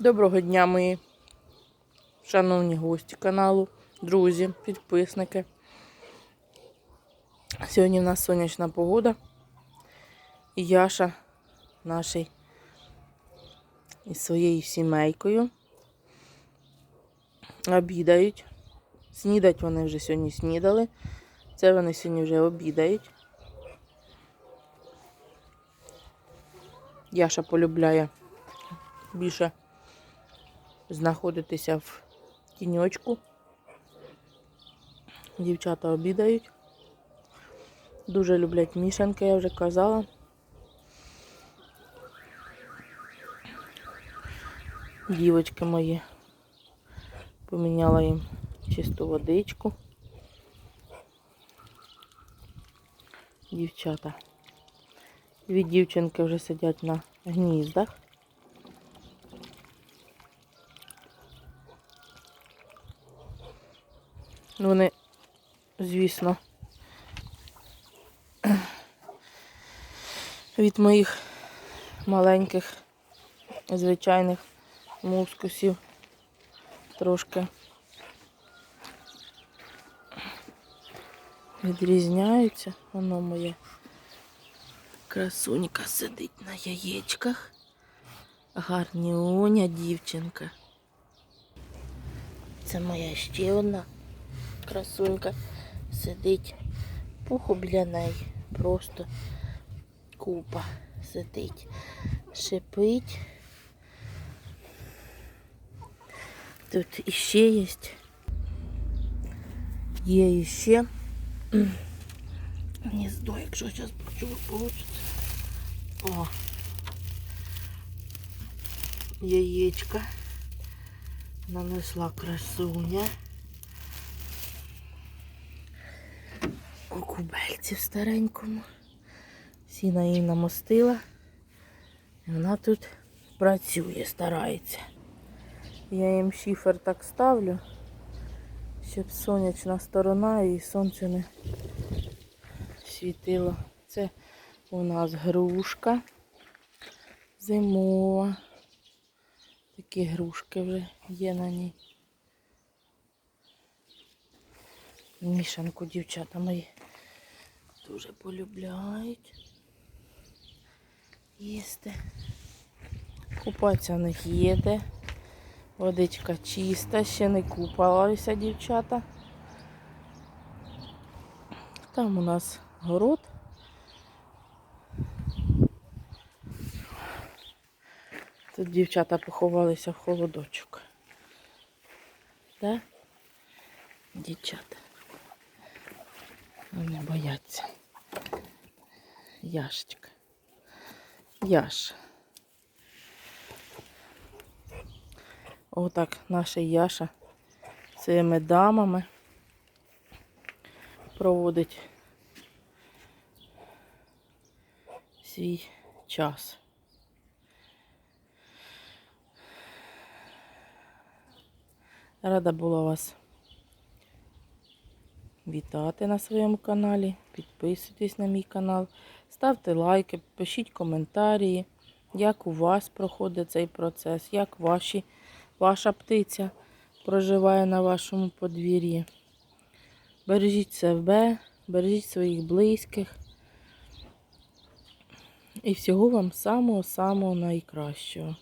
Доброго дня, мої шановні гості каналу, друзі, підписники. Сьогодні в нас сонячна погода. І Яша наший із своєю сімейкою обідають. Снідать вони вже сьогодні снідали. Це вони сьогодні вже обідають. Яша полюбляє більше знаходитися в тіньочку. Дівчата обідають. Дуже люблять мішанки, я вже казала. Дівочки мої. Поміняла їм чисту водичку. Дівчата. Дві дівчинки вже сидять на гніздах. Вони, звісно, від моїх маленьких звичайних мускусів трошки відрізняються. Воно моє красунька сидить на яєчках. Гарніоня дівчинка. Це моя ще одна красунька сидить. Пуху біля неї. Просто купа сидить. Шипить. Тут іще є. Є іще. Гніздо, якщо зараз почув, получиться. О. Яєчка. Нанесла красуня. У кубельці в старенькому. Сіна її намостила. І вона тут працює, старається. Я їм шифер так ставлю, щоб сонячна сторона і сонце не світило. Це у нас грушка зимова. Такі грушки вже є на ній. Мішанку дівчата мої дуже полюбляють їсти. Купатися в них їде. Водичка чиста, ще не купалися дівчата. Там у нас город. Тут дівчата поховалися в холодочок. Да? Дівчата. Вони бояться. Яшечка. Яш. Отак наша Яша своїми дамами проводить свій час. Рада була вас вітати на своєму каналі. Підписуйтесь на мій канал, ставте лайки, пишіть коментарі, як у вас проходить цей процес, як ваші, ваша птиця проживає на вашому подвір'ї. Бережіть себе, бережіть своїх близьких. І всього вам самого-самого найкращого.